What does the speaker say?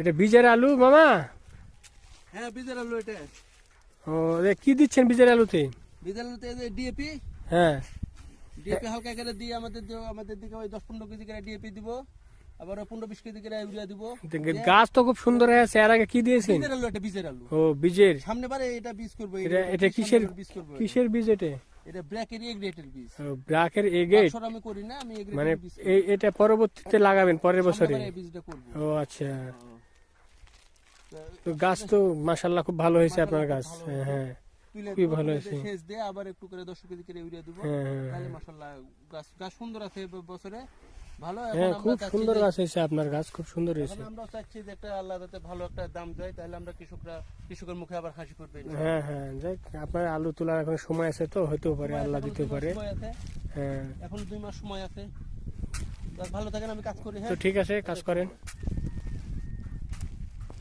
এটা বীজের আলু মামা? হ্যাঁ বীজের আলু এটা। ও কি দিচ্ছেন বীজের আলুতে? বীজের আলুতে ডিএপি হ্যাঁ। ডিএপি হালকা করে দিয়ে আমাদের আমাদের দিকে ওই দশ পনেরো কেজি করে ডিএপি দিব। আবার পনেরো বিশ কেজি করে ইউরিয়া দিব। গাছ তো খুব সুন্দর হয়ে আছে এর আগে কি দিয়েছেন? বীজের আলু এটা বীজের আলু। ও বীজের? সামনে বারে এটা বীজ করব এটা এটা কিসের বীজ করব। কিসের বীজ এটা? এটা বীজ। আমি করি না আমি মানে এটা পরবর্তীতে লাগাবেন পরের বছরে? বীজটা করব। ও আচ্ছা। তো গাছ তো মাশাল্লাহ খুব ভালো হয়েছে আপনার গাছ। হ্যাঁ হ্যাঁ। খুবই ভালো হয়েছে। সেচ দিয়ে আবার একটু করে দশ কেজি করে ইউরিয়া দিব। হ্যাঁ, হ্যাঁ, তাহলে মাশাআল্লাহ গাছ গাছ সুন্দর আছে বছরে। ভালো হ্যাঁ খুব সুন্দর গাছ হয়েছে আপনার গাছ খুব সুন্দর হয়েছে। আমরা চাচ্ছি যে একটা আল্লাহ যাতে ভালো একটা দাম দেয় তাহলে আমরা কৃষকরা কৃষকের মুখে আবার হাসি ফুটবে হ্যাঁ হ্যাঁ যাক আপনার আলু তোলার এখন সময় আছে তো হইতেও পারে আল্লাহ দিতে পারে। হ্যাঁ। এখন দুই মাস সময় আছে। ভালো থাকেন আমি কাজ করি তো হ্যাঁ ঠিক আছে কাজ করেন।